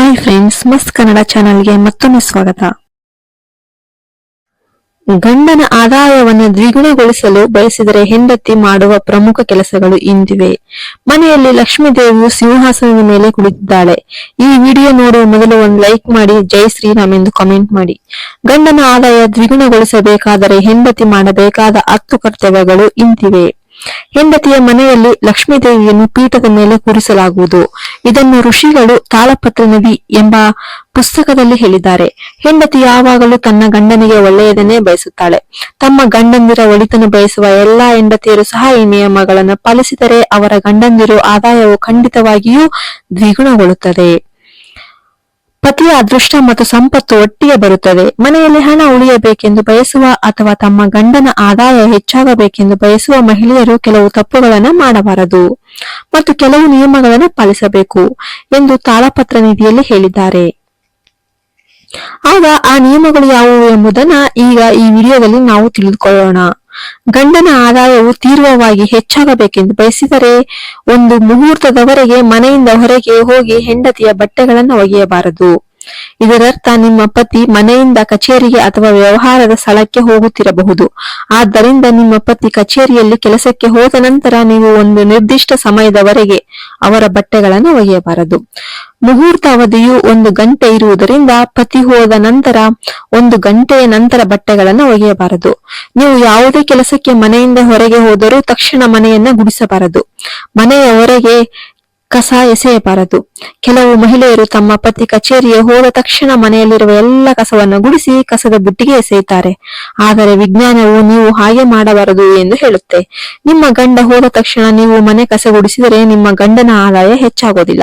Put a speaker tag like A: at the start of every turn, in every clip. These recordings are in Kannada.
A: ಹಾಯ್ ಫ್ರೆಂಡ್ಸ್ ಮಸ್ತ್ ಕನ್ನಡ ಚಾನೆಲ್ಗೆ ಮತ್ತೊಮ್ಮೆ ಸ್ವಾಗತ. ಗಂಡನ ಆದಾಯವನ್ನು ದ್ವಿಗುಣಗೊಳಿಸಲು ಬಯಸಿದರೆ ಹೆಂಡತಿ ಮಾಡುವ ಪ್ರಮುಖ ಕೆಲಸಗಳು ಇಂದಿವೆ. ಮನೆಯಲ್ಲಿ ಲಕ್ಷ್ಮೀ ದೇವಿಯು ಸಿಂಹಾಸನದ ಮೇಲೆ ಕುಳಿತಿದ್ದಾಳೆ. ಈ ವಿಡಿಯೋ ನೋಡುವ ಮೊದಲು ಒಂದು ಲೈಕ್ ಮಾಡಿ, ಜೈ ಶ್ರೀರಾಮ್ ಎಂದು ಕಾಮೆಂಟ್ ಮಾಡಿ. ಗಂಡನ ಆದಾಯ ದ್ವಿಗುಣಗೊಳಿಸಬೇಕಾದರೆ ಹೆಂಡತಿ ಮಾಡಬೇಕಾದ ಹತ್ತು ಕರ್ತವ್ಯಗಳು ಇಂತಿವೆ ಹೆಂಡತಿಯ ಮನೆಯಲ್ಲಿ ಲಕ್ಷ್ಮೀದೇವಿಯನ್ನು ಪೀಠದ ಮೇಲೆ ಕೂರಿಸಲಾಗುವುದು. ಇದನ್ನು ಋಷಿಗಳು ತಾಳಪತ್ರ ನದಿ ಎಂಬ ಪುಸ್ತಕದಲ್ಲಿ ಹೇಳಿದ್ದಾರೆ. ಹೆಂಡತಿ ಯಾವಾಗಲೂ ತನ್ನ ಗಂಡನಿಗೆ ಒಳ್ಳೆಯದನ್ನೇ ಬಯಸುತ್ತಾಳೆ. ತಮ್ಮ ಗಂಡಂದಿರ ಒಳಿತನ್ನು ಬಯಸುವ ಎಲ್ಲಾ ಹೆಂಡತಿಯರು ಸಹ ಈ ನಿಯಮಗಳನ್ನು ಪಾಲಿಸಿದರೆ ಅವರ ಗಂಡಂದಿರು ಆದಾಯವು ಖಂಡಿತವಾಗಿಯೂ ದ್ವಿಗುಣಗೊಳ್ಳುತ್ತದೆ. ಪತಿಯ ಅದೃಷ್ಟ ಮತ್ತು ಸಂಪತ್ತು ಒಟ್ಟಿಗೆ ಬರುತ್ತದೆ ಮನೆಯಲ್ಲಿ ಹಣ ಉಳಿಯಬೇಕೆಂದು ಬಯಸುವ ಅಥವಾ ತಮ್ಮ ಗಂಡನ ಆದಾಯ ಹೆಚ್ಚಾಗಬೇಕೆಂದು ಬಯಸುವ ಮಹಿಳೆಯರು ಕೆಲವು ತಪ್ಪುಗಳನ್ನು ಮಾಡಬಾರದು ಮತ್ತು ಕೆಲವು ನಿಯಮಗಳನ್ನು ಪಾಲಿಸಬೇಕು ಎಂದು ತಾಳಪತ್ರ ನಿಧಿಯಲ್ಲಿ ಹೇಳಿದ್ದಾರೆ. ಆಗ ಆ ನಿಯಮಗಳು ಯಾವುವು ಎಂಬುದನ್ನ ಈಗ ಈ ವಿಡಿಯೋದಲ್ಲಿ ನಾವು ತಿಳಿದುಕೊಳ್ಳೋಣ. ಗಂಡನ ಆದಾಯವು ತೀವ್ರವಾಗಿ ಹೆಚ್ಚಾಗಬೇಕೆಂದು ಬಯಸಿದರೆ ಒಂದು ಮುಹೂರ್ತದವರೆಗೆ ಮನೆಯಿಂದ ಹೊರಗೆ ಹೋಗಿ ಹೆಂಡತಿಯ ಬಟ್ಟೆಗಳನ್ನು ಒಗೆಯಬಾರದು. ಇದರರ್ಥ ನಿಮ್ಮ ಪತಿ ಮನೆಯಿಂದ ಕಚೇರಿಗೆ ಅಥವಾ ವ್ಯವಹಾರದ ಸ್ಥಳಕ್ಕೆ ಹೋಗುತ್ತಿರಬಹುದು. ಆದ್ದರಿಂದ ನಿಮ್ಮ ಪತಿ ಕಚೇರಿಯಲ್ಲಿ ಕೆಲಸಕ್ಕೆ ಹೋದ ನಂತರ ನೀವು ಒಂದು ನಿರ್ದಿಷ್ಟ ಸಮಯದವರೆಗೆ ಅವರ ಬಟ್ಟೆಗಳನ್ನು ಒಗೆಯಬಾರದು. ಮುಹೂರ್ತ ಅವಧಿಯು ಒಂದು ಗಂಟೆ ಇರುವುದರಿಂದ ಪತಿ ಹೋದ ನಂತರ ಒಂದು ಗಂಟೆಯ ನಂತರ ಬಟ್ಟೆಗಳನ್ನು ಒಗೆಯಬಾರದು. ನೀವು ಯಾವುದೇ ಕೆಲಸಕ್ಕೆ ಮನೆಯಿಂದ ಹೊರಗೆ ಹೋದರೂ ತಕ್ಷಣ ಮನೆಯನ್ನ ಗುಡಿಸಬಾರದು. ಮನೆಯ ಹೊರಗೆ ಕಸ ಎಸೆಯಬಾರದು. ಕೆಲವು ಮಹಿಳೆಯರು ತಮ್ಮ ಪತಿ ಕಚೇರಿಗೆ ಹೋದ ತಕ್ಷಣ ಮನೆಯಲ್ಲಿರುವ ಎಲ್ಲ ಕಸವನ್ನು ಗುಡಿಸಿ ಕಸದ ಬುಟ್ಟಿಗೆ ಎಸೆಯುತ್ತಾರೆ. ಆದರೆ ವಿಜ್ಞಾನವು ನೀವು ಹಾಗೆ ಮಾಡಬಾರದು ಎಂದು ಹೇಳುತ್ತೆ. ನಿಮ್ಮ ಗಂಡ ಹೋದ ತಕ್ಷಣ ನೀವು ಮನೆ ಕಸ ಗುಡಿಸಿದರೆ ನಿಮ್ಮ ಗಂಡನ ಆದಾಯ ಹೆಚ್ಚಾಗೋದಿಲ್ಲ.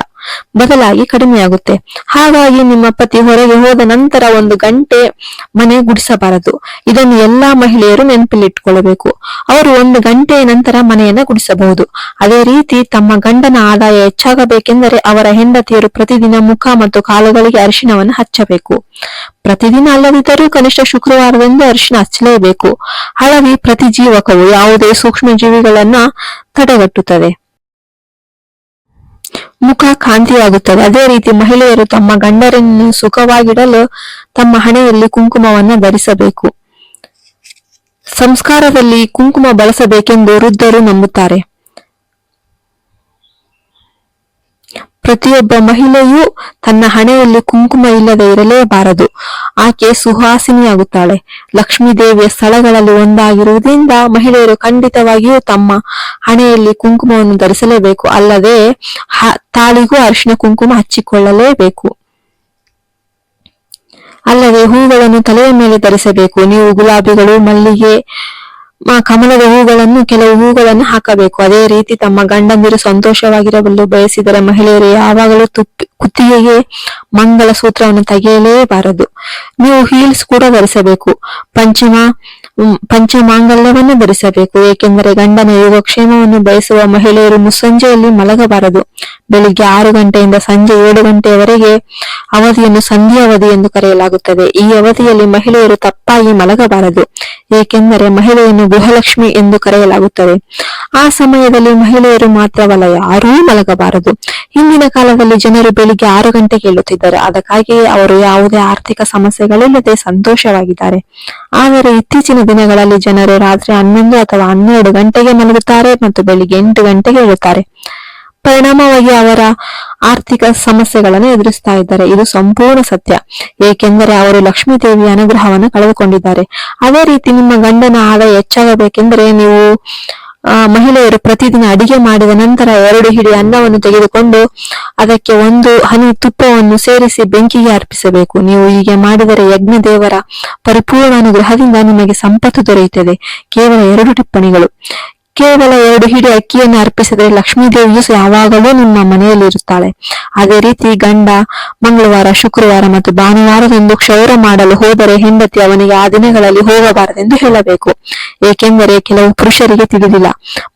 A: ಬದಲಾಗಿ ಕಡಿಮೆಯಾಗುತ್ತೆ. ಹಾಗಾಗಿ ನಿಮ್ಮ ಪತಿ ಹೊರಗೆ ಹೋದ ನಂತರ ಒಂದು ಗಂಟೆ ಮನೆ ಗುಡಿಸಬಾರದು. ಇದನ್ನು ಎಲ್ಲಾ ಮಹಿಳೆಯರು ನೆನಪಿಲ್ಲಿಟ್ಟುಕೊಳ್ಳಬೇಕು ಅವರು ಒಂದು ಗಂಟೆಯ ನಂತರ ಮನೆಯನ್ನ ಗುಡಿಸಬಹುದು. ಅದೇ ರೀತಿ ತಮ್ಮ ಗಂಡನ ಆದಾಯ ಹೆಚ್ಚಾಗಬೇಕೆಂದರೆ ಅವರ ಹೆಂಡತಿಯರು ಪ್ರತಿದಿನ ಮುಖ ಮತ್ತು ಕಾಲುಗಳಿಗೆ ಅರಿಶಿನವನ್ನು ಹಚ್ಚಬೇಕು. ಪ್ರತಿದಿನ ಅಲ್ಲದಿದ್ದರೂ ಕನಿಷ್ಠ ಶುಕ್ರವಾರದಂದು ಅರಿಶಿನ ಹಚ್ಚಲೇಬೇಕು. ಹಳದಿ ಪ್ರತಿಜೀವಕವು ಯಾವುದೇ ಸೂಕ್ಷ್ಮ ಜೀವಿಗಳನ್ನ ತಡೆಗಟ್ಟುತ್ತದೆ. ಮುಖ ಕಾಂತಿಯಾಗುತ್ತದೆ. ಅದೇ ರೀತಿ ಮಹಿಳೆಯರು ತಮ್ಮ ಗಂಡರನ್ನು ಸುಖವಾಗಿಡಲು ತಮ್ಮ ಹಣೆಯಲ್ಲಿ ಕುಂಕುಮವನ್ನು ಧರಿಸಬೇಕು. ಸಂಸ್ಕಾರದಲ್ಲಿ ಕುಂಕುಮ ಬಳಸಬೇಕೆಂದು ವೃದ್ಧರು ನಂಬುತ್ತಾರೆ. ಪ್ರತಿಯೊಬ್ಬ ಮಹಿಳೆಯೂ ತನ್ನ ಹಣೆಯಲ್ಲಿ ಕುಂಕುಮ ಇಲ್ಲದೆ ಇರಲೇಬಾರದು. ಆಕೆ ಸುಹಾಸಿನಿಯಾಗುತ್ತಾಳೆ. ಲಕ್ಷ್ಮೀ ದೇವಿಯ ಸ್ಥಳಗಳಲ್ಲಿ ಒಂದಾಗಿರುವುದರಿಂದ ಮಹಿಳೆಯರು ಖಂಡಿತವಾಗಿಯೂ ತಮ್ಮ ಹಣೆಯಲ್ಲಿ ಕುಂಕುಮವನ್ನು ಧರಿಸಲೇಬೇಕು. ಅಲ್ಲದೆ ತಾಳಿಗೂ ಅರಿಶಿನ ಕುಂಕುಮ ಹಚ್ಚಿಕೊಳ್ಳಲೇಬೇಕು. ಅಲ್ಲದೆ ಹೂಗಳನ್ನು ತಲೆಯ ಮೇಲೆ ಧರಿಸಬೇಕು. ನೀವು ಗುಲಾಬಿಗಳು, ಮಲ್ಲಿಗೆ ಕಮಲದ ಹೂಗಳನ್ನು ಕೆಲವು ಹೂಗಳನ್ನು ಹಾಕಬೇಕು. ಅದೇ ರೀತಿ ತಮ್ಮ ಗಂಡಂದಿರು ಸಂತೋಷವಾಗಿರಲು ಬಯಸಿದರೆ ಮಹಿಳೆಯರು ಯಾವಾಗಲೂ ತುಪ್ಪಿ, ಕುತ್ತಿಗೆಗೆ ಮಂಗಳ ಸೂತ್ರವನ್ನು ತೆಗೆಯಲೇಬಾರದು. ನೀವು ಹೀಲ್ಸ್ ಕೂಡ ಧರಿಸಬೇಕು. ಪಂಚಮ ಪಂಚಮಾಂಗಲ್ಯವನ್ನು ಧರಿಸಬೇಕು, ಏಕೆಂದರೆ ಗಂಡನ ಯೋಗಕ್ಷೇಮವನ್ನು ಬಯಸುವ ಮಹಿಳೆಯರು ಮುಸ್ಸಂಜೆಯಲ್ಲಿ ಮಲಗಬಾರದು. ಬೆಳಿಗ್ಗೆ ಆರು ಗಂಟೆಯಿಂದ ಸಂಜೆ ಏಳು ಗಂಟೆಯವರೆಗೆ ಅವಧಿಯನ್ನು ಸಂಧಿಯ ಅವಧಿ ಎಂದು ಕರೆಯಲಾಗುತ್ತದೆ. ಈ ಅವಧಿಯಲ್ಲಿ ಮಹಿಳೆಯರು ತಪ್ಪಾಗಿ ಮಲಗಬಾರದು, ಏಕೆಂದರೆ ಮಹಿಳೆಯನ್ನು ಗೃಹಲಕ್ಷ್ಮಿ ಎಂದು ಕರೆಯಲಾಗುತ್ತದೆ. ಆ ಸಮಯದಲ್ಲಿ ಮಹಿಳೆಯರು ಮಾತ್ರವಲ್ಲ ಯಾರೂ ಮಲಗಬಾರದು. ಹಿಂದಿನ ಕಾಲದಲ್ಲಿ ಜನರು ಬೆಳಿಗ್ಗೆ ಆರು ಗಂಟೆಗೆ ಏಳುತ್ತಿದ್ದರು. ಅದಕ್ಕಾಗಿ ಅವರು ಯಾವುದೇ ಆರ್ಥಿಕ ಸಮಸ್ಯೆಗಳಿಲ್ಲದೆ ಸಂತೋಷವಾಗಿದ್ದಾರೆ. ಆದರೆ ಇತ್ತೀಚಿನ ದಿನಗಳಲ್ಲಿ ಜನರು ರಾತ್ರಿ ಹನ್ನೊಂದು ಅಥವಾ ಹನ್ನೆರಡು ಗಂಟೆಗೆ ಮಲಗುತ್ತಾರೆ ಮತ್ತು ಬೆಳಿಗ್ಗೆ ಎಂಟು ಗಂಟೆಗೆ ಏಳುತ್ತಾರೆ ಪರಿಣಾಮವಾಗಿ ಅವರ ಆರ್ಥಿಕ ಸಮಸ್ಯೆಗಳನ್ನು ಎದುರಿಸ್ತಾ ಇದ್ದಾರೆ. ಇದು ಸಂಪೂರ್ಣ ಸತ್ಯ. ಏಕೆಂದರೆ ಅವರು ಲಕ್ಷ್ಮೀ ದೇವಿಯ ಅನುಗ್ರಹವನ್ನು ಕಳೆದುಕೊಂಡಿದ್ದಾರೆ. ಅದೇ ರೀತಿ ನಿಮ್ಮ ಗಂಡನ ಆದಾಯ ಹೆಚ್ಚಾಗಬೇಕೆಂದರೆ ನೀವು ಮಹಿಳೆಯರು ಪ್ರತಿದಿನ ಅಡಿಗೆ ಮಾಡಿದ ನಂತರ ಎರಡು ಹಿಡಿ ಅನ್ನವನ್ನು ತೆಗೆದುಕೊಂಡು ಅದಕ್ಕೆ ಒಂದು ಹನಿ ತುಪ್ಪವನ್ನು ಸೇರಿಸಿ ಬೆಂಕಿಗೆ ಅರ್ಪಿಸಬೇಕು. ನೀವು ಹೀಗೆ ಮಾಡಿದರೆ ಯಜ್ಞ ದೇವರ ಪರಿಪೂರ್ಣ ಅನುಗ್ರಹದಿಂದ ನಿಮಗೆ ಸಂಪತ್ತು ದೊರೆಯುತ್ತದೆ. ಕೇವಲ ಎರಡು ಟಿಪ್ಪಣಿಗಳು. ಕೇವಲ ಎರಡು ಹಿಡಿ ಅಕ್ಕಿಯನ್ನು ಅರ್ಪಿಸಿದರೆ ಲಕ್ಷ್ಮೀ ದೇವಿಯು ಯಾವಾಗಲೂ ನಿಮ್ಮ ಮನೆಯಲ್ಲಿ ಇರುತ್ತಾಳೆ ಅದೇ ರೀತಿ ಗಂಡ ಮಂಗಳವಾರ, ಶುಕ್ರವಾರ ಮತ್ತು ಭಾನುವಾರದಂದು ಕ್ಷೌರ ಮಾಡಲು ಹೋದರೆ ಹೆಂಡತಿ ಅವನಿಗೆ ಆ ದಿನಗಳಲ್ಲಿ ಹೋಗಬಾರದೆಂದು ಹೇಳಬೇಕು. ಏಕೆಂದರೆ ಕೆಲವು ಪುರುಷರಿಗೆ ತಿಳಿದಿಲ್ಲ.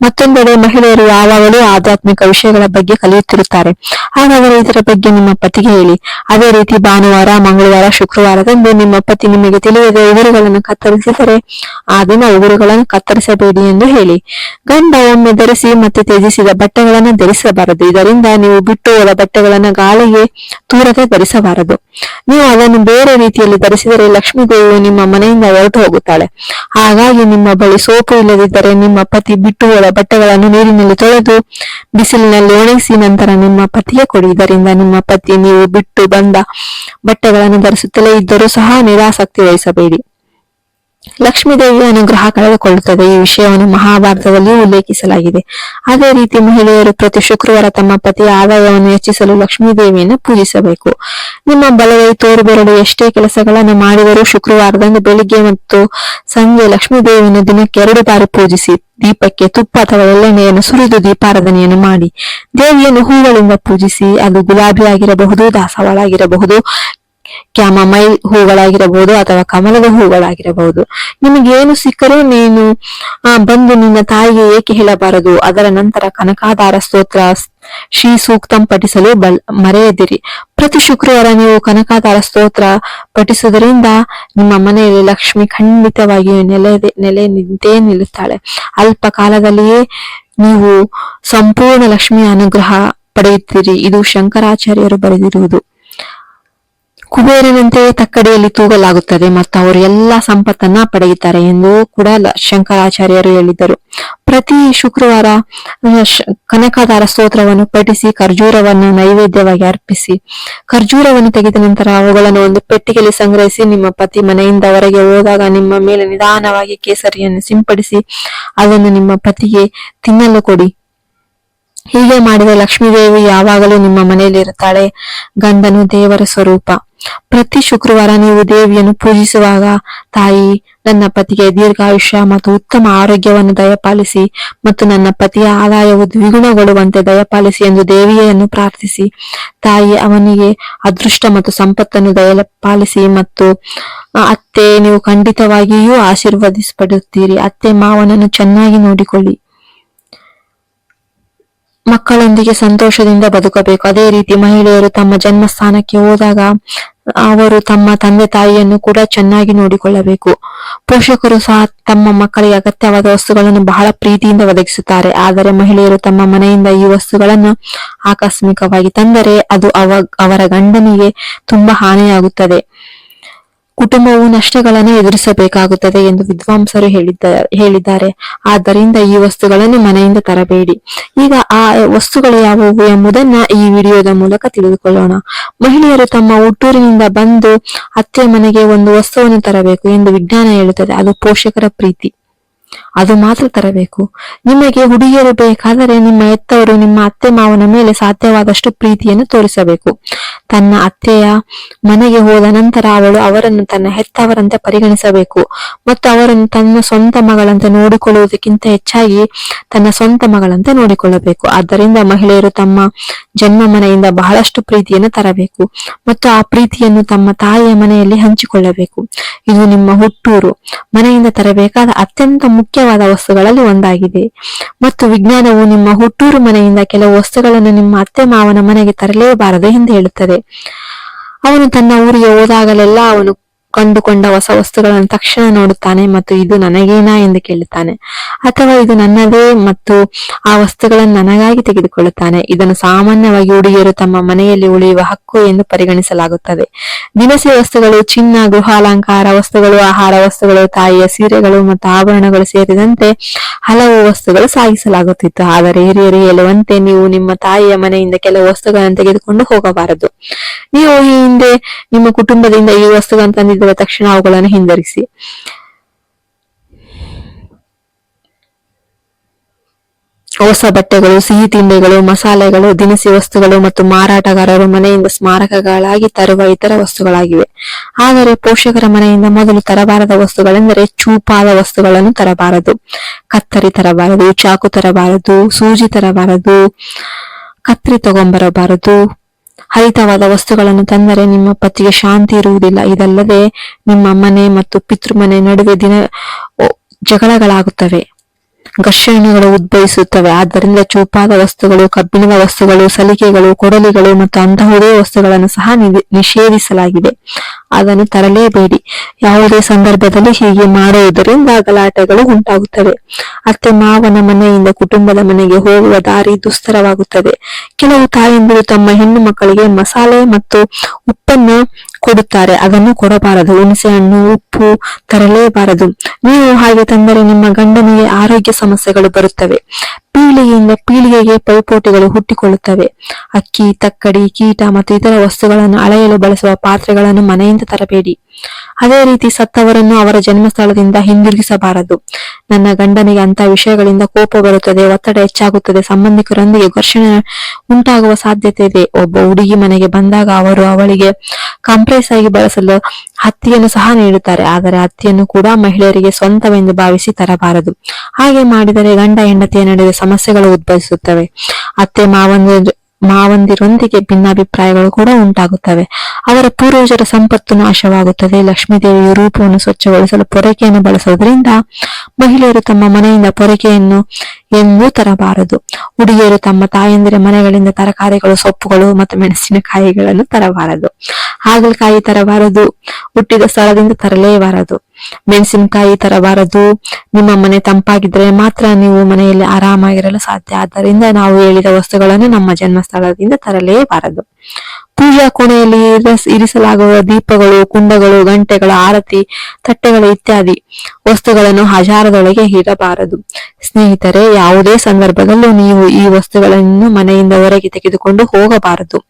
A: ಮತ್ತೊಂದೆಡೆ ಮಹಿಳೆಯರು ಯಾವಾಗಲೂ ಆಧ್ಯಾತ್ಮಿಕ ವಿಷಯಗಳ ಬಗ್ಗೆ ಕಲಿಯುತ್ತಿರುತ್ತಾರೆ. ಹಾಗಾದರೆ ಇದರ ಬಗ್ಗೆ ನಿಮ್ಮ ಪತಿಗೆ ಹೇಳಿ. ಅದೇ ರೀತಿ ಭಾನುವಾರ, ಮಂಗಳವಾರ, ಶುಕ್ರವಾರದಂದು ನಿಮ್ಮ ಪತಿ ನಿಮಗೆ ತಿಳಿಯದ ಉಗುರುಗಳನ್ನು ಕತ್ತರಿಸಿದರೆ ಆ ದಿನ ಉಗುರುಗಳನ್ನು ಕತ್ತರಿಸಬೇಡಿ ಎಂದು ಹೇಳಿ. ಗಂಡ ಒಮ್ಮೆ ಧರಿಸಿ ಮತ್ತೆ ತ್ಯಜಿಸಿದ ಬಟ್ಟೆಗಳನ್ನು ಧರಿಸಬಾರದು. ಇದರಿಂದ ನೀವು ಬಿಟ್ಟು ಹೋದ ಬಟ್ಟೆಗಳನ್ನು ಗಾಳಿಗೆ ತೂರದೆ ಧರಿಸಬಾರದು. ನೀವು ಅದನ್ನು ಬೇರೆ ರೀತಿಯಲ್ಲಿ ಧರಿಸಿದರೆ ಲಕ್ಷ್ಮೀ ದೇವಿಯು ನಿಮ್ಮ ಮನೆಯಿಂದ ಹೊರಟು ಹೋಗುತ್ತಾಳೆ. ಹಾಗಾಗಿ ನಿಮ್ಮ ಬಳಿ ಸೋಪು ಇಲ್ಲದಿದ್ದರೆ ನಿಮ್ಮ ಪತಿ ಬಿಟ್ಟು ಹೋದ ಬಟ್ಟೆಗಳನ್ನು ನೀರಿನಲ್ಲಿ ತೊಳೆದು ಬಿಸಿಲಿನಲ್ಲಿ ಒಣಗಿಸಿ ನಂತರ ನಿಮ್ಮ ಪತಿಗೆ ಕೊಡಿ. ಇದರಿಂದ ನಿಮ್ಮ ಪತಿ ನೀವು ಬಿಟ್ಟು ಬಂದ ಬಟ್ಟೆಗಳನ್ನು ಧರಿಸುತ್ತಲೇ ಇದ್ದರೂ ಸಹ ನಿರಾಸಕ್ತಿ ವಹಿಸಬೇಡಿ. ಲಕ್ಷ್ಮೀ ದೇವಿಯ ಅನುಗ್ರಹ ಕಳೆದುಕೊಳ್ಳುತ್ತದೆ. ಈ ವಿಷಯವನ್ನು ಮಹಾಭಾರತದಲ್ಲಿ ಉಲ್ಲೇಖಿಸಲಾಗಿದೆ. ಅದೇ ರೀತಿ ಮಹಿಳೆಯರು ಪ್ರತಿ ಶುಕ್ರವಾರ ತಮ್ಮ ಪತಿಯ ಆದಾಯವನ್ನು ಹೆಚ್ಚಿಸಲು ಲಕ್ಷ್ಮೀದೇವಿಯನ್ನು ಪೂಜಿಸಬೇಕು. ನಿಮ್ಮ ಬಲಗೈ ತೋರು ಬೆರಳು ಎಷ್ಟೇ ಕೆಲಸಗಳನ್ನು ಮಾಡಿದರೂ ಶುಕ್ರವಾರದಂದು ಬೆಳಿಗ್ಗೆ ಮತ್ತು ಸಂಜೆ ಲಕ್ಷ್ಮೀದೇವಿಯನ್ನು ದಿನಕ್ಕೆ ಎರಡು ಬಾರಿ ಪೂಜಿಸಿ, ದೀಪಕ್ಕೆ ತುಪ್ಪ ಅಥವಾ ಎಳ್ಳೆಣ್ಣೆಯನ್ನು ಸುರಿದು ದೀಪಾರಾಧನೆಯನ್ನು ಮಾಡಿ, ದೇವಿಯನ್ನು ಹೂಗಳಿಂದ ಪೂಜಿಸಿ, ಅದು ಗುಲಾಬಿ ಆಗಿರಬಹುದು ದಾಸವಾಳ ಆಗಿರಬಹುದು ಕ್ಯಾಮಮೈಲ್ ಹೂಗಳಾಗಿರಬಹುದು ಅಥವಾ ಕಮಲದ ಹೂಗಳಾಗಿರಬಹುದು. ನಿಮಗೇನು ಸಿಕ್ಕರೂ ನೀನು ಬಂದು ನಿನ್ನ ತಾಯಿಗೆ ಏಕೆ ಹೇಳಬಾರದು? ಅದರ ನಂತರ ಕನಕಾಧಾರ ಸ್ತೋತ್ರ ಶ್ರೀ ಸೂಕ್ತಂ ಪಠಿಸಲು ಬಲ್, ಮರೆಯದಿರಿ. ಪ್ರತಿ ಶುಕ್ರವಾರ ನೀವು ಕನಕಾಧಾರ ಸ್ತೋತ್ರ ಪಠಿಸುವುದರಿಂದ ನಿಮ್ಮ ಮನೆಯಲ್ಲಿ ಲಕ್ಷ್ಮಿ ಖಂಡಿತವಾಗಿಯೂ ನೆಲೆ ನೆಲೆ ನಿಂತೇ ನಿಲ್ಲುತ್ತಾಳೆ. ಅಲ್ಪ ಕಾಲದಲ್ಲಿಯೇ ನೀವು ಸಂಪೂರ್ಣ ಲಕ್ಷ್ಮಿಯ ಅನುಗ್ರಹ ಪಡೆಯುತ್ತೀರಿ. ಇದು ಶಂಕರಾಚಾರ್ಯರು ಬರೆದಿರುವುದು. ಕುಬೇರನಂತೆಯೇ ತಕ್ಕಡಿಯಲ್ಲಿ ತೂಗಲಾಗುತ್ತದೆ. ಮತ್ತು ಅವರು ಎಲ್ಲಾ ಸಂಪತ್ತನ್ನ ಪಡೆಯುತ್ತಾರೆ ಎಂದು ಕೂಡ ಶಂಕರಾಚಾರ್ಯರು ಹೇಳಿದ್ದರು. ಪ್ರತಿ ಶುಕ್ರವಾರ ಕನಕದಾರ ಸ್ತೋತ್ರವನ್ನು ಪಠಿಸಿ, ಖರ್ಜೂರವನ್ನು ನೈವೇದ್ಯವಾಗಿ ಅರ್ಪಿಸಿ, ಖರ್ಜೂರವನ್ನು ತೆಗೆದ ನಂತರ ಅವುಗಳನ್ನು ಒಂದು ಪೆಟ್ಟಿಗೆಯಲ್ಲಿ ಸಂಗ್ರಹಿಸಿ, ನಿಮ್ಮ ಪತಿ ಮನೆಯಿಂದ ಹೊರಗೆ ಹೋದಾಗ ನಿಮ್ಮ ಮೇಲೆ ನಿಧಾನವಾಗಿ ಕೇಸರಿಯನ್ನು ಸಿಂಪಡಿಸಿ, ಅದನ್ನು ನಿಮ್ಮ ಪತಿಗೆ ತಿನ್ನಲು ಕೊಡಿ. ಹೀಗೆ ಮಾಡಿದ ಲಕ್ಷ್ಮೀದೇವಿ ಯಾವಾಗಲೂ ನಿಮ್ಮ ಮನೆಯಲ್ಲಿ ಇರುತ್ತಾಳೆ ಗಂಡನು ದೇವರ ಸ್ವರೂಪ. ಪ್ರತಿ ಶುಕ್ರವಾರ ನೀವು ದೇವಿಯನ್ನು ಪೂಜಿಸುವಾಗ ತಾಯಿ, ನನ್ನ ಪತಿಗೆ ದೀರ್ಘಾಯುಷ್ಯ ಮತ್ತು ಉತ್ತಮ ಆರೋಗ್ಯವನ್ನು ದಯಪಾಲಿಸಿ ಮತ್ತು ನನ್ನ ಪತಿಯ ಆದಾಯವು ದ್ವಿಗುಣಗೊಳ್ಳುವಂತೆ ದಯಪಾಲಿಸಿ ಎಂದು ದೇವಿಯನ್ನು ಪ್ರಾರ್ಥಿಸಿ. ತಾಯಿ, ಅವನಿಗೆ ಅದೃಷ್ಟ ಮತ್ತು ಸಂಪತ್ತನ್ನು ದಯಪಾಲಿಸಿ ಮತ್ತು ಅತ್ತೆ, ನೀವು ಖಂಡಿತವಾಗಿಯೂ ಆಶೀರ್ವದಿಸಪಡುತ್ತೀರಿ ಅತ್ತೆ, ಮಾವನನ್ನು ಚೆನ್ನಾಗಿ ನೋಡಿಕೊಳ್ಳಿ. ಮಕ್ಕಳೊಂದಿಗೆ ಸಂತೋಷದಿಂದ ಬದುಕಬೇಕು. ಅದೇ ರೀತಿ ಮಹಿಳೆಯರು ತಮ್ಮ ಜನ್ಮಸ್ಥಾನಕ್ಕೆ ಹೋದಾಗ ಅವರು ತಮ್ಮ ತಂದೆ ತಾಯಿಯನ್ನು ಕೂಡ ಚೆನ್ನಾಗಿ ನೋಡಿಕೊಳ್ಳಬೇಕು. ಪೋಷಕರು ಸಹ ತಮ್ಮ ಮಕ್ಕಳಿಗೆ ಅಗತ್ಯವಾದ ವಸ್ತುಗಳನ್ನು ಬಹಳ ಪ್ರೀತಿಯಿಂದ ಒದಗಿಸುತ್ತಾರೆ. ಆದರೆ ಮಹಿಳೆಯರು ತಮ್ಮ ಮನೆಯಿಂದ ಈ ವಸ್ತುಗಳನ್ನು ಆಕಸ್ಮಿಕವಾಗಿ ತಂದರೆ ಅದು ಅವ, ಅವರ ಗಂಡನಿಗೆ ತುಂಬಾ ಹಾನಿಯಾಗುತ್ತದೆ. ಕುಟುಂಬವು ನಷ್ಟಗಳನ್ನು ಎದುರಿಸಬೇಕಾಗುತ್ತದೆ ಎಂದು ವಿದ್ವಾಂಸರು ಹೇಳಿದ್ದ, ಹೇಳಿದ್ದಾರೆ. ಆದ್ದರಿಂದ ಈ ವಸ್ತುಗಳನ್ನು ಮನೆಯಿಂದ ತರಬೇಡಿ. ಈಗ ಆ ವಸ್ತುಗಳು ಯಾವುವು ಎಂಬುದನ್ನ ಈ ವಿಡಿಯೋದ ಮೂಲಕ ತಿಳಿದುಕೊಳ್ಳೋಣ. ಮಹಿಳೆಯರು ತಮ್ಮ ಹುಟ್ಟೂರಿನಿಂದ ಬಂದು ಅತ್ತೆ ಮನೆಗೆ ಒಂದು ವಸ್ತುವನ್ನು ತರಬೇಕು ಎಂದು ವಿಜ್ಞಾನ ಹೇಳುತ್ತದೆ. ಅದು ಪೋಷಕರ ಪ್ರೀತಿ. ಅದು ಮಾತ್ರ ತರಬೇಕು. ನಿಮಗೆ ಹುಡುಗಿಯರು ಬೇಕಾದರೆ ನಿಮ್ಮ ಎತ್ತವರು ನಿಮ್ಮ ಅತ್ತೆ ಮಾವನ ಮೇಲೆ ಸಾಧ್ಯವಾದಷ್ಟು ಪ್ರೀತಿಯನ್ನು ತೋರಿಸಬೇಕು. ತನ್ನ ಅತ್ತೆಯ ಮನೆಗೆ ಹೋದ ನಂತರ ಅವಳು ಅವರನ್ನು ತನ್ನ ಹೆತ್ತವರಂತೆ ಪರಿಗಣಿಸಬೇಕು ಮತ್ತು ಅವರನ್ನು ತನ್ನ ಸ್ವಂತ ಮಗಳಂತೆ ನೋಡಿಕೊಳ್ಳುವುದಕ್ಕಿಂತ ಹೆಚ್ಚಾಗಿ ತನ್ನ ಸ್ವಂತ ಮಗಳಂತೆ ನೋಡಿಕೊಳ್ಳಬೇಕು. ಆದ್ದರಿಂದ ಮಹಿಳೆಯರು ತಮ್ಮ ಜನ್ಮ ಮನೆಯಿಂದ ಬಹಳಷ್ಟು ಪ್ರೀತಿಯನ್ನು ತರಬೇಕು ಮತ್ತು ಆ ಪ್ರೀತಿಯನ್ನು ತಮ್ಮ ತಾಯಿಯ ಮನೆಯಲ್ಲಿ ಹಂಚಿಕೊಳ್ಳಬೇಕು. ಇದು ನಿಮ್ಮ ಹುಟ್ಟೂರು. ಮನೆಯಿಂದ ತರಬೇಕಾದ ಅತ್ಯಂತ ಮುಖ್ಯವಾದ ವಸ್ತುಗಳಲ್ಲಿ ಒಂದಾಗಿದೆ. ಮತ್ತು ವಿಜ್ಞಾನವು ನಿಮ್ಮ ಹುಟ್ಟೂರು ಮನೆಯಿಂದ ಕೆಲವು ವಸ್ತುಗಳನ್ನು ನಿಮ್ಮ ಅತ್ತೆ ಮಾವನ ಮನೆಗೆ ತರಲೇಬಾರದು ಎಂದು ಹೇಳುತ್ತದೆ. ಅವನು ತನ್ನ ಊರಿಗೆ ಹೋದಾಗಲೆಲ್ಲ ಅವನು ಕಂಡುಕೊಂಡ ಹೊಸ ವಸ್ತುಗಳನ್ನು ತಕ್ಷಣ ನೋಡುತ್ತಾನೆ ಮತ್ತು ಇದು ನನಗೇನಾ ಎಂದು ಕೇಳುತ್ತಾನೆ. ಅಥವಾ ಇದು ನನ್ನದೇ ಮತ್ತು ಆ ವಸ್ತುಗಳನ್ನು ನನಗಾಗಿ ತೆಗೆದುಕೊಳ್ಳುತ್ತಾನೆ. ಇದನ್ನು ಸಾಮಾನ್ಯವಾಗಿ ಹುಡುಗಿಯರು ತಮ್ಮ ಮನೆಯಲ್ಲಿ ಉಳಿಯುವ ಹಕ್ಕು ಎಂದು ಪರಿಗಣಿಸಲಾಗುತ್ತದೆ. ದಿನಸಿ ವಸ್ತುಗಳು, ಚಿನ್ನ, ಗೃಹಾಲಂಕಾರ ವಸ್ತುಗಳು, ಆಹಾರ ವಸ್ತುಗಳು, ತಾಯಿಯ ಸೀರೆಗಳು ಮತ್ತು ಆಭರಣಗಳು ಸೇರಿದಂತೆ ಹಲವು ವಸ್ತುಗಳು ಸಾಗಿಸಲಾಗುತ್ತಿತ್ತು. ಆದರೆ ಹಿರಿಯರು ಹೇಳುವಂತೆ ನೀವು ನಿಮ್ಮ ತಾಯಿಯ ಮನೆಯಿಂದ ಕೆಲವು ವಸ್ತುಗಳನ್ನು ತೆಗೆದುಕೊಂಡು ಹೋಗಬಾರದು. ನೀವು ಈ ಹಿಂದೆ ನಿಮ್ಮ ಕುಟುಂಬದಿಂದ ಈ ವಸ್ತುಗಳನ್ನು ತಂದಿದ್ದರೆ ತಕ್ಷಣ ಅವುಗಳನ್ನು ಹಿಂದರಿಸಿ. ಹೊಸ ಬಟ್ಟೆಗಳು, ಸಿಹಿ ತಿಂಡಿಗಳು, ಮಸಾಲೆಗಳು, ದಿನಸಿ ವಸ್ತುಗಳು ಮತ್ತು ಮಾರಾಟಗಾರರು ಮನೆಯಿಂದ ಸ್ಮಾರಕಗಳಾಗಿ ತರುವ ಇತರ ವಸ್ತುಗಳಾಗಿವೆ. ಆದರೆ ಪೋಷಕರ ಮನೆಯಿಂದ ಮೊದಲು ತರಬಾರದ ವಸ್ತುಗಳೆಂದರೆ ಚೂಪಾದ ವಸ್ತುಗಳನ್ನು ತರಬಾರದು. ಕತ್ತರಿ ತರಬಾರದು, ಚಾಕು ತರಬಾರದು, ಸೂಜಿ ತರಬಾರದು, ಕತ್ರಿ ತಗೊಂಬರಬಾರದು ಹರಿತವಾದ ವಸ್ತುಗಳನ್ನು ತಂದರೆ ನಿಮ್ಮ ಪತಿಗೆ ಶಾಂತಿ ಇರುವುದಿಲ್ಲ. ಇದಲ್ಲದೆ ನಿಮ್ಮ ಮನೆ ಮತ್ತು ಪಿತೃಮನೆ ನಡುವೆ ದಿನ ಜಗಳಗಳಾಗುತ್ತವೆ. ಘರ್ಷಣೆಗಳು ಉದ್ಭವಿಸುತ್ತವೆ. ಆದ್ದರಿಂದ ಚೂಪಾದ ವಸ್ತುಗಳು, ಕಬ್ಬಿಣದ ವಸ್ತುಗಳು, ಸಲಿಕೆಗಳು, ಕೊಡಲಿಗಳು ಮತ್ತು ಅಂತಹುದೇ ವಸ್ತುಗಳನ್ನು ಸಹ ನಿಷೇಧಿಸಲಾಗಿದೆ. ಅದನ್ನು ತರಲೇಬೇಡಿ. ಯಾವುದೇ ಸಂದರ್ಭದಲ್ಲಿ ಹೀಗೆ ಮಾಡುವುದರಿಂದ ಗಲಾಟೆಗಳು ಉಂಟಾಗುತ್ತವೆ. ಅತ್ತೆ ಮಾವನ ಮನೆಯಿಂದ ಕುಟುಂಬದ ಮನೆಗೆ ಹೋಗುವ ದಾರಿ ದುಸ್ತರವಾಗುತ್ತದೆ. ಕೆಲವು ತಾಯಂದಿರು ತಮ್ಮ ಹೆಣ್ಣು ಮಕ್ಕಳಿಗೆ ಮಸಾಲೆ ಮತ್ತು ಉಪ್ಪನ್ನು ಕೊಡುತ್ತಾರೆ. ಅದನ್ನು ಕೊಡಬಾರದು. ಹುಣಸೆ ಹಣ್ಣು ಉಪ್ಪು ತರಲೇಬಾರದು. ನೀವು ಹಾಗೆ ತಂದರೆ ನಿಮ್ಮ ಗಂಡನಿಗೆ ಆರೋಗ್ಯ ಸಮಸ್ಯೆಗಳು ಬರುತ್ತವೆ. ಪೀಳಿಗೆಯಿಂದ ಪೀಳಿಗೆಗೆ ಪೈಪೋಟಿಗಳು ಹುಟ್ಟಿಕೊಳ್ಳುತ್ತವೆ. ಅಕ್ಕಿ, ತಕ್ಕಡಿ, ಕೀಟ ಮತ್ತು ಇತರ ವಸ್ತುಗಳನ್ನು ಅಳೆಯಲು ಬಳಸುವ ಪಾತ್ರೆಗಳನ್ನು ಮನೆಯಿಂದ ತರಬೇಡಿ. ಅದೇ ರೀತಿ ಸತ್ತವರನ್ನು ಅವರ ಜನ್ಮಸ್ಥಳದಿಂದ ಹಿಂದಿರುಗಿಸಬಾರದು. ನನ್ನ ಗಂಡನಿಗೆ ಅಂತ ವಿಷಯಗಳಿಂದ ಕೋಪ ಬರುತ್ತದೆ, ಒತ್ತಡ ಹೆಚ್ಚಾಗುತ್ತದೆ, ಸಂಬಂಧಿಕರೊಂದಿಗೆ ಘರ್ಷಣೆ ಉಂಟಾಗುವ ಸಾಧ್ಯತೆ ಇದೆ. ಒಬ್ಬ ಹುಡುಗಿ ಮನೆಗೆ ಬಂದಾಗ ಅವರು ಅವಳಿಗೆ ಕಂಪ್ರೆಸ್ ಆಗಿ ಬಳಸಲು ಹತ್ತಿಯನ್ನು ಸಹ ನೀಡುತ್ತಾರೆ. ಆದರೆ ಹತ್ತಿಯನ್ನು ಕೂಡ ಮಹಿಳೆಯರಿಗೆ ಸ್ವಂತವೆಂದು ಭಾವಿಸಿ ತರಬಾರದು. ಹಾಗೆ ಮಾಡಿದರೆ ಗಂಡ ಹೆಂಡತಿಯ ನಡುವೆ ಸಮಸ್ಯೆಗಳು ಉದ್ಭವಿಸುತ್ತವೆ. ಅತ್ತೆ ಮಾವಂದಿರ ಮಾವಂದಿರೊಂದಿಗೆ ಭಿನ್ನಾಭಿಪ್ರಾಯಗಳು ಕೂಡ ಉಂಟಾಗುತ್ತವೆ. ಅವರ ಪೂರ್ವಜರ ಸಂಪತ್ತು ನಾಶವಾಗುತ್ತದೆ. ಲಕ್ಷ್ಮೀದೇವಿಯ ರೂಪವನ್ನು ಸ್ವಚ್ಛಗೊಳಿಸಲು ಪೊರಕೆಯನ್ನು ಬಳಸುವುದರಿಂದ ಮಹಿಳೆಯರು ತಮ್ಮ ಮನೆಯಿಂದ ಪೊರಕೆಯನ್ನು ಎಂದೂ ತರಬಾರದು. ಹುಡುಗಿಯರು ತಮ್ಮ ತಾಯಂದಿರ ಮನೆಗಳಿಂದ ತರಕಾರಿಗಳು, ಸೊಪ್ಪುಗಳು ಮತ್ತು ಮೆಣಸಿನಕಾಯಿಗಳನ್ನು ತರಬಾರದು. ಹಾಗಲಕಾಯಿ ತರಬಾರದು, ಹುಟ್ಟಿದ ಸ್ಥಳದಿಂದ ತರಲೇಬಾರದು. ಮೆಣಸಿನಕಾಯಿ ತರಬಾರದು, ನಿಮ್ಮ ಮನೆ ತಂಪಾಗಿದ್ರೆ ಮಾತ್ರ ನೀವು ಮನೆಯಲ್ಲಿ ಆರಾಮಾಗಿರಲು ಸಾಧ್ಯ. ಆದ್ದರಿಂದ ನಾವು ಹೇಳಿದ ವಸ್ತುಗಳನ್ನು ನಮ್ಮ ಜನ್ಮಸ್ಥಳದಿಂದ ತರಲೇಬಾರದು. ಪೂಜಾ ಕೋಣೆಯಲ್ಲಿ ಇರಿಸ- ಇರಿಸಲಾಗುವ ದೀಪಗಳು, ಕುಂಡಗಳು, ಗಂಟೆಗಳ ಆರತಿ, ತಟ್ಟೆಗಳು ಇತ್ಯಾದಿ ವಸ್ತುಗಳನ್ನು ಹಜಾರದೊಳಗೆ ಇಡಬಾರದು. ಸ್ನೇಹಿತರೆ, ಯಾವುದೇ ಸಂದರ್ಭದಲ್ಲೂ ನೀವು ಈ ವಸ್ತುಗಳನ್ನು ಮನೆಯಿಂದ ಹೊರಗೆ ತೆಗೆದುಕೊಂಡು ಹೋಗಬಾರದು.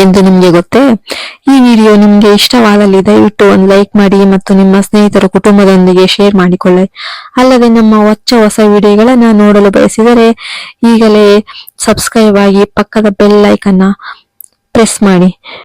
A: ಎಂದು ನಿಮ್ಗೆ ಗೊತ್ತೇ? ಈ ವಿಡಿಯೋ ನಿಮ್ಗೆ ಇಷ್ಟವಾದಲ್ಲಿ ದಯವಿಟ್ಟು ಒಂದು ಲೈಕ್ ಮಾಡಿ ಮತ್ತು ನಿಮ್ಮ ಸ್ನೇಹಿತರ ಕುಟುಂಬದೊಂದಿಗೆ ಶೇರ್ ಮಾಡಿಕೊಳ್ಳಿ. ಅಲ್ಲದೆ ನಮ್ಮ ಹೊಚ್ಚ ಹೊಸ ವಿಡಿಯೋಗಳನ್ನ ನೋಡಲು ಬಯಸಿದರೆ ಈಗಲೇ ಸಬ್ಸ್ಕ್ರೈಬ್ ಆಗಿ ಪಕ್ಕದ ಬೆಲ್ ಐಕನ್ನ ಪ್ರೆಸ್ ಮಾಡಿ.